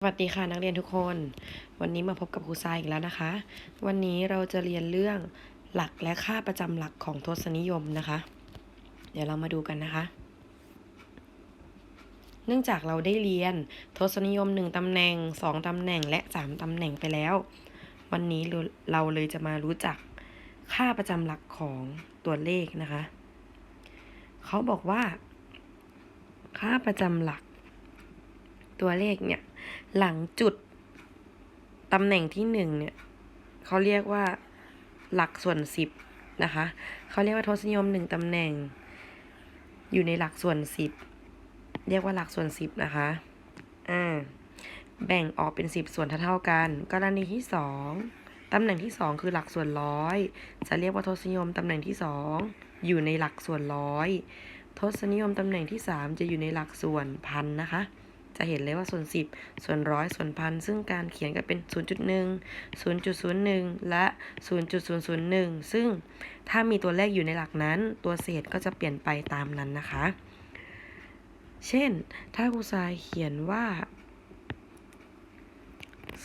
สวัสดีค่ะนักเรียนทุกคน วันนี้มาพบกับครูทรายอีกแล้วนะคะ วันนี้เราจะเรียนเรื่องหลักและค่าประจำหลักของทศนิยมนะคะ เดี๋ยวเรามาดูกันนะคะ เนื่องจากเราได้เรียนทศนิยม 1ตำแหน่ง 2ตำแหน่งและ 3ตำแหน่งไปแล้ว วันนี้เราเราเลยจะมารู้จักค่าประจำหลักของตัวเลขนะคะ เขาบอกว่า ค่าประจำหลัก ตัวเลขเนี่ย หลังจุดตำแหน่งที่หนึ่งเนี่ยเขาเรียกว่าหลักส่วนสิบนะคะเขาเรียกว่าทศนิยมหนึ่งตำแหน่ง อยู่ในหลักส่วนสิบเรียกว่าหลักส่วนสิบนะคะอ่าแบ่งออกเป็นสิบส่วนเท่าๆกัน กรณีที่สองตำแหน่งที่สองคือหลักส่วนร้อยจะเรียกว่าทศนิยมตำแหน่งที่สองอยู่ในหลักส่วนร้อยทศนิยมตำแหน่งที่สามจะอยู่ในหลักส่วนพันนะคะ จะเห็นเลยว่าส่วน 10 ส่วนร้อยส่วนพันซึ่งการเขียนก็เป็น 0.1 0.01 และ 0.001 ซึ่งถ้ามีตัวเลขอยู่ในหลักนั้น ตัวเศษก็จะเปลี่ยนไปตามนั้นนะคะ เช่น ถ้าครูทรายเขียนว่า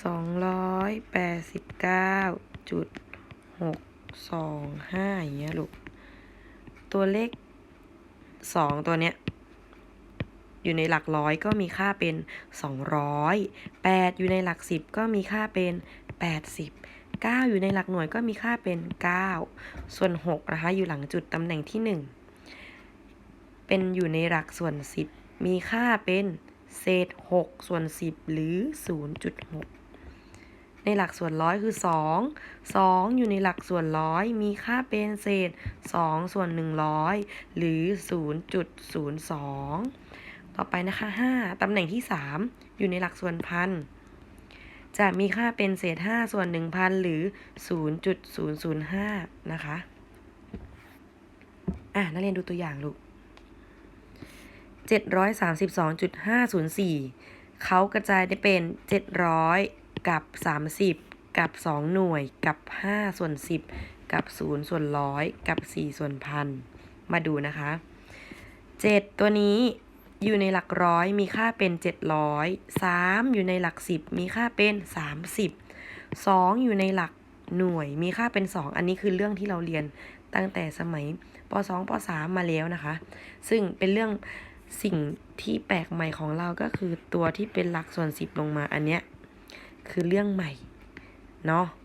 289.625อย่างเงี้ยลูก ตัวเลข 2 ตัวเนี้ย อยู่ในหลักร้อยก็มีค่าเป็น 200 8 อยู่ในหลัก 10 ก็มีค่าเป็น 80 9 อยู่ในหลักหน่วยก็มีค่าเป็น 9 ส่วน 6 นะคะ อยู่หลังจุดตำแหน่งที่ 1 เป็นอยู่ในหลักส่วน 10 มีค่าเป็นเศษ 6 ส่วน 10 หรือ 0.6 ในหลักส่วนร้อยคือ 2 2 อยู่ในหลักส่วนร้อย มีค่าเป็นเศษ 2 ส่วน 100 หรือ 0.02 ต่อไปนะคะ 5ตำแหน่งที่ 3 อยู่ในหลักส่วนพันจะมีค่าเป็นเศษ 5 ส่วน 1,000 หรือ 0.005 นะคะ อะ นักเรียนดูตัวอย่างลูก 732.504 เขากระจายได้เป็น 700 กับ 30 กับ 2 หน่วย กับ 5 ส่วน 10 กับ 0 ส่วนร้อยกับ 4 ส่วนพัน มาดูนะคะ 7 ตัวนี้ อยู่ในหลักร้อยมีค่าเป็น 700 3 อยู่ในหลัก 10 มีค่าเป็น 30 2 อยู่ในหลักหน่วยมีค่าเป็น 2 อันนี้คือเรื่องที่เราเรียนตั้งแต่สมัยป .2 ป .3 มาแล้วนะคะ ซึ่งเป็นเรื่องสิ่งที่แปลกใหม่ของเราก็คือตัวที่เป็นหลักส่วน 10 ลงมาอันเนี้ยคือเรื่องใหม่เนาะอะ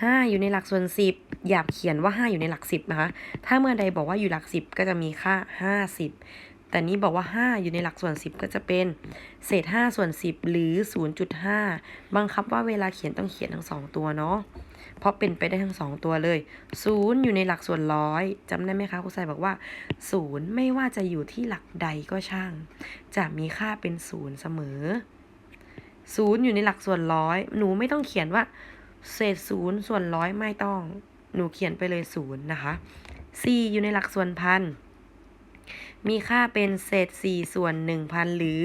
5 อยู่ในหลักส่วน 10 อย่าเขียนว่า 5 อยู่ในหลัก 10 นะคะ ถ้าเมื่อใดบอกว่าอยู่หลัก 10 ก็จะมีค่า 50 แต่นี้บอกว่า 5 อยู่ในหลักส่วน 10 ก็จะเป็น เศษ 5 ส่วน 10 หรือ 0.5 บังคับว่าเวลาเขียนต้องเขียนทั้ง 2 ตัวเนาะ เพราะเป็นไปได้ทั้ง 2 ตัวเลย 0 อยู่ในหลักส่วนร้อยจำได้ไหมคะครูใส่บอกว่า 0 ไม่ว่าจะอยู่ที่หลักใดก็ช่าง จะมีค่าเป็น 0 เสมอ0อยู่ในหลักส่วนร้อย หนูไม่ต้องเขียนว่า เศษ0ส่วนร้อยไม่ต้อง หนูเขียนไปเลย0นะคะ4อยู่ในหลักส่วนพัน มีค่าเป็นเศษ 4 ส่วน 1,000 หรือ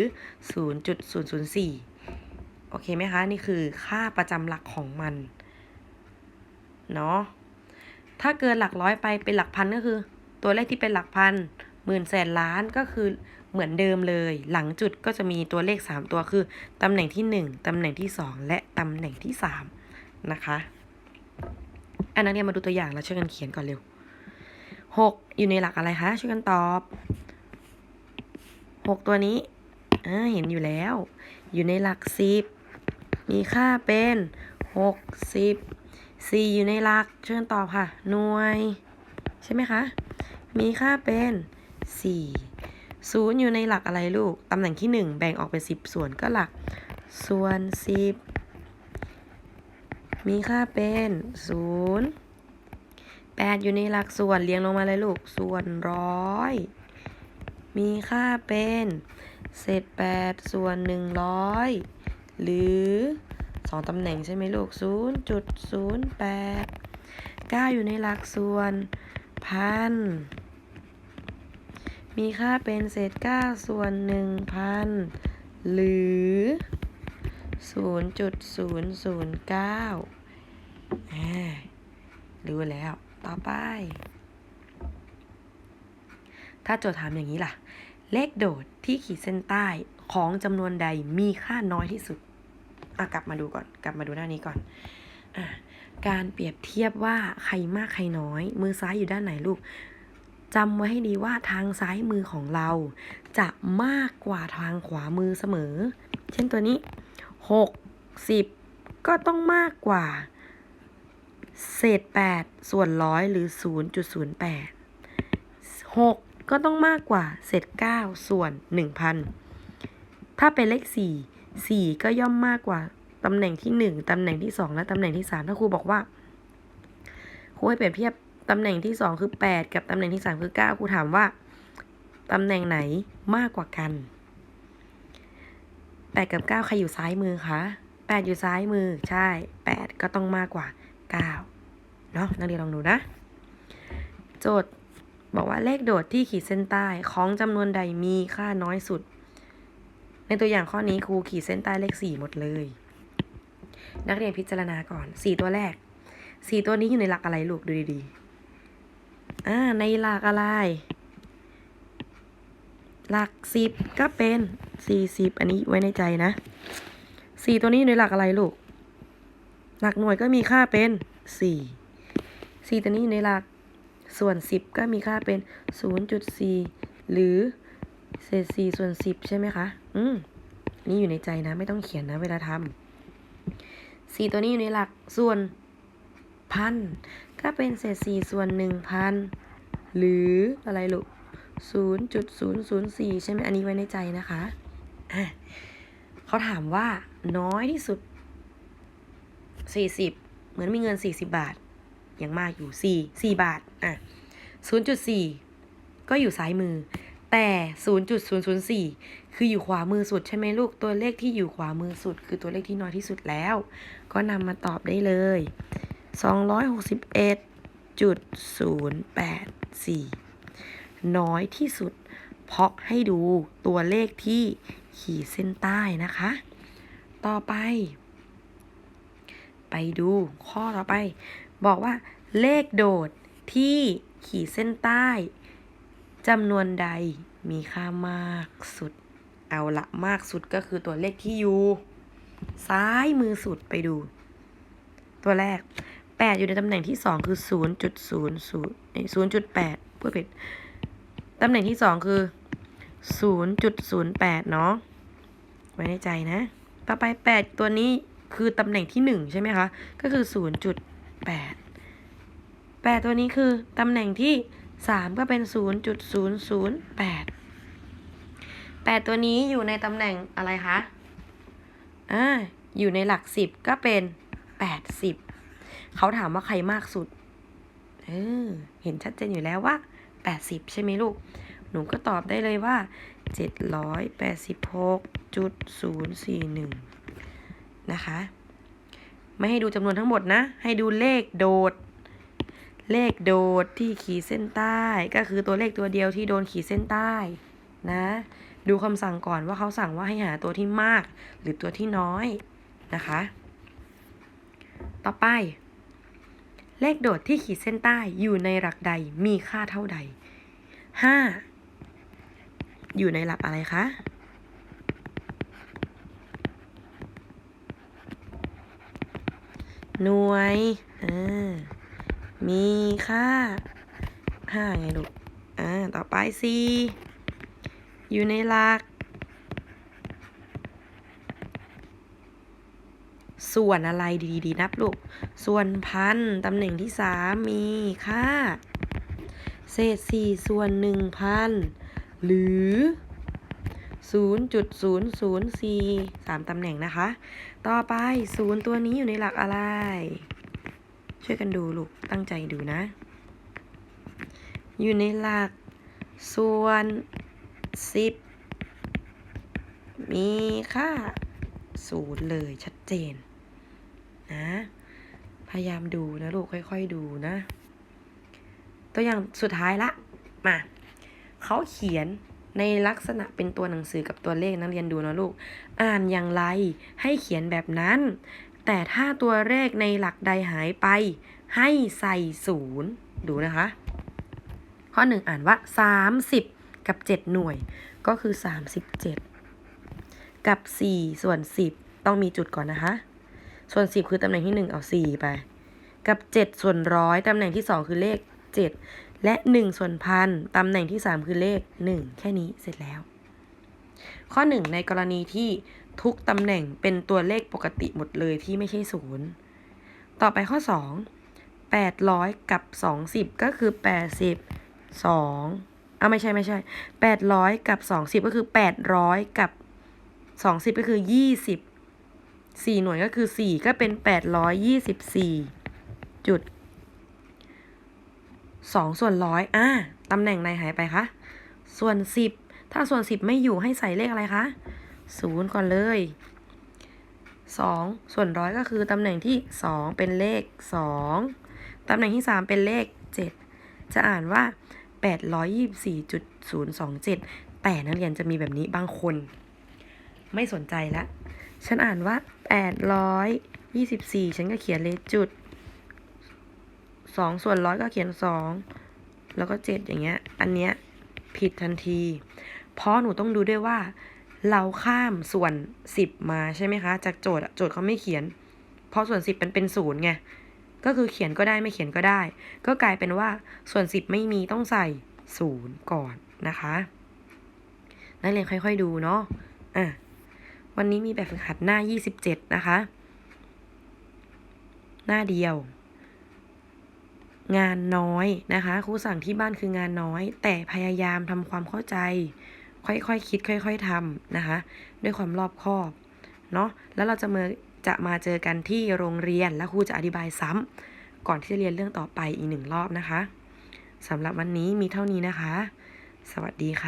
0.004 โอเคไหมคะ นี่คือค่าประจำหลักของมัน เนาะ ถ้าเกินหลักร้อยไปเป็นหลักพันก็คือ ตัวเลขที่เป็นหลักพันหมื่นแสนล้านก็คือเหมือนเดิมเลย หลังจุดก็จะมีตัวเลข 3 ตัวคือ ตำแหน่งที่ 1 ตำแหน่งที่ 2 และตำแหน่งที่ 3 นะคะอันนั้นเนี่ยมาดูตัวอย่างแล้วช่วยกันเขียนก่อนเร็ว6อยู่ในหลักอะไรคะช่วยกันตอบ6ตัวนี้เห็นอยู่แล้ว อยู่ในหลัก10มีค่าเป็น60 4อยู่ในหลักช่วยกันตอบค่ะ หน่วย ใช่ไหมคะ มีค่าเป็น4 0อยู่ในหลักอะไรลูก ตำแหน่งที่1แบ่งออกเป็น10ส่วนก็หลัก ส่วน10 มีค่าเป็น0 8อยู่ในหลักส่วนเรียงลงมาเลยลูก ส่วนร้อย มีค่าเป็นเศษ8ส่วน100หรือ2ตำแหน่งใช่ไหมลูก0.08 9อยู่ในหลักส่วนพันมีค่าเป็นเศษ9ส่วน1,000หรือ 0.009อ่ารู้แล้ว ต่อไป ถ้าโจทย์ถามอย่างนี้ล่ะ เลขโดดที่ขีดเส้นใต้ของจำนวนใดมีค่าน้อยที่สุดอะกลับมาดูก่อน กลับมาดูหน้านี้ก่อนอะการเปรียบเทียบว่าใครมากใครน้อย มือซ้ายอยู่ด้านไหนลูกจำไว้ให้ดีว่าทางซ้ายมือของเรา จะมากกว่าทางขวามือเสมอ เช่นตัวนี้ หกสิบก็ต้องมากกว่า เศษแปดส่วนร้อยหรือศูนย์จุดศูนย์แปดหกก็ต้องมากกว่า เศษเก้าส่วนหนึ่งพันถ้าเป็นเลขสี่สี่ก็ย่อมมากกว่าตำแหน่งที่หนึ่งตำแหน่งที่สองและตำแหน่งที่สามถ้าครูบอกว่าครูให้เปรียบเทียบตำแหน่งที่สองคือแปดกับตำแหน่งที่สามคือเก้าครูถามว่าตำแหน่งไหนมากกว่ากัน แปดกับเก้าใครอยู่ซ้ายมือคะแปดอยู่ซ้ายมือใช่แปดก็ต้องมากกว่าเก้าเนาะนักเรียนลองดูนะ โจทย์บอกว่าเลขโดดที่ขีดเส้นใต้ของจำนวนใดมีค่าน้อยสุด ในตัวอย่างข้อนี้ครูขีดเส้นใต้เลขสี่หมดเลย นักเรียนพิจารณาก่อนสี่ตัวแรกสี่ตัวนี้อยู่ในหลักอะไรลูกดูดีๆอ่าในหลักอะไร หลักสิบก็เป็นสี่สิบอันนี้ไว้ในใจนะสี่ตัวนี้อยู่ในหลักอะไรลูก หลักหน่วยก็มีค่าเป็นสี่สี่ตัวนี้อยู่ในหลักส่วนสิบก็มีค่าเป็นศูนย์จุดสี่หรือเศษสี่ส่วนสิบใช่ไหมคะ อืมนี่อยู่ในใจนะ ไม่ต้องเขียนนะ เวลาทำสี่ตัวนี้อยู่ในหลักส่วนพันก็เป็นเศษสี่ส่วนหนึ่งพันหรืออะไรลูก 0.004 ใช่ไหมอันนี้ไว้ในใจนะคะเขาถามว่าน้อยที่สุด 40 เหมือนมีเงิน 40 บาท อย่างมากอยู่ 4 4 บาท อะ 0.4 ก็อยู่ซ้ายมือ แต่ 0.004 คืออยู่ขวามือสุดใช่ไหมลูก ตัวเลขที่อยู่ขวามือสุด คือตัวเลขที่น้อยที่สุดแล้ว ก็นำมาตอบได้เลย 261.084 น้อยที่สุด เพราะให้ดูตัวเลขที่ขีดเส้นใต้นะคะ ต่อไป ไปดูข้อต่อไป บอกว่า เลขโดดที่ขีดเส้นใต้จำนวนใดมีค่ามากสุด เอาละมากสุดก็คือตัวเลขที่อยู่ซ้ายมือสุดไปดู ตัวแรก 8 อยู่ในตำแหน่งที่ 2 คือ 0.00 0.8พูดผิด ตำแหน่งที่2คือ 0.08 เนาะ ไว้ในใจนะ ต่อไป 8 ตัวนี้คือตำแหน่งที่ 1 ใช่ไหมคะ ก็คือ 0.8 8 ตัวนี้คือตำแหน่งที่ 3 ก็เป็น 0.008 8 ตัวนี้อยู่ในตำแหน่งอะไรคะ อ่า อยู่ในหลัก 10 ก็เป็น 80 เขาถามว่าใครมากสุด เออ เห็นชัดเจนอยู่แล้วว่า 80 ใช่ไหมลูก หนูก็ตอบได้เลยว่า 786.041 นะคะ ไม่ให้ดูจำนวนทั้งหมดนะ ให้ดูเลขโดด เลขโดดที่ขีดเส้นใต้ ก็คือตัวเลขตัวเดียวที่โดนขีดเส้นใต้นะ ดูคำสั่งก่อนว่าเขาสั่งว่าให้หาตัวที่มาก หรือตัวที่น้อยนะคะ ต่อไป เลขโดดที่ขีดเส้นใต้อยู่ในหลักใดมีค่าเท่าใด 5 อยู่ในหลักอะไรคะ หน่วยอ่ามีค่า5ไงลูกอ่าต่อไป4อยู่ในหลัก ส่วนอะไรดีๆนับลูก ส่วนพันตำแหน่งที่สามมีค่า เศษสี่ส่วนหนึ่งพันหรือศูนย์จุดศูนย์ศูนย์สี่สามตำแหน่งนะคะ ต่อไปศูนย์ตัวนี้อยู่ในหลักอะไร ช่วยกันดูลูก ตั้งใจดูนะ อยู่ในหลัก ส่วนสิบมีค่าศูนย์เลยชัดเจน นะ พยายามดูนะลูกค่อย ๆดูนะ ตัวอย่างสุดท้ายละ มา เขาเขียนในลักษณะเป็นตัวหนังสือกับตัวเลขนักเรียนดูนะลูก อ่านอย่างไรให้เขียนแบบนั้น แต่ถ้าตัวเลขในหลักใดหายไป ให้ใส่ศูนย์ดูนะคะ ข้อหนึ่งอ่านว่า 30 กับ 7 หน่วย ก็คือ 37 กับ 4 ส่วน 10 ต้องมีจุดก่อนนะคะ ส่วน 10 คือตำแหน่งที่ 1 เอา 4 ไป กับ 7 ส่วนร้อยตำแหน่งที่ 2 คือเลข 7 และ 1 ส่วนพันตำแหน่งที่ 3 คือเลข 1 แค่นี้เสร็จแล้ว ข้อ 1 ในกรณีที่ทุกตำแหน่งเป็นตัวเลขปกติหมดเลยที่ไม่ใช่ศูนย์ต่อไปข้อ 2 800 กับ 20 ก็คือ82อะไม่ใช่ไม่ใช่ 800 กับ 20 ก็คือ 800 กับ 20 ก็คือ 20 4 หน่วยก็คือ 4 ก็เป็น 824จุด2ส่วนร้อยอะตำแหน่งไหนหายไปคะ ส่วน 10 ถ้าส่วน 10 ไม่อยู่ให้ใส่เลขอะไรคะ0ก่อนเลย 2 ส่วนร้อยก็คือตำแหน่งที่ 2 เป็นเลข 2 ตำแหน่งที่ 3 เป็นเลข 7 จะอ่านว่า 824.027 แต่นักเรียนจะมีแบบนี้บางคน ไม่สนใจละ ฉันอ่านว่า824ฉันก็เขียนเลขจุด2ส่วนร้อยก็เขียน2แล้วก็7อย่างเงี้ย อันเนี้ยผิดทันที เพราะหนูต้องดูด้วยว่า เราข้ามส่วน10มาใช่ไหมคะ จากโจทย์โจทย์เขาไม่เขียน เพราะส่วน10เป็นเป็นศูนย์ไงก็คือเขียนก็ได้ไม่เขียนก็ได้ ก็กลายเป็นว่าส่วน10ไม่มีต้องใส่ศูนย์ก่อนนะคะ นักเรียนค่อย ๆ ดูเนาะอะ วันนี้มีแบบฝึกหัดหน้า 27 นะคะ หน้าเดียว งานน้อยนะคะครูสั่งที่บ้านคืองานน้อย แต่พยายามทำความเข้าใจ ค่อยๆคคิด ค่อย ๆทำนะคะ ด้วยความรอบคอบเนาะแล้วเราจะมาจะมาเจอกันที่โรงเรียนแล้วครูจะอธิบายซ้ำก่อนที่จะเรียนเรื่องต่อไปอีกหนึ่งรอบนะคะสำหรับวันนี้มีเท่านี้นะคะ สวัสดีค่ะ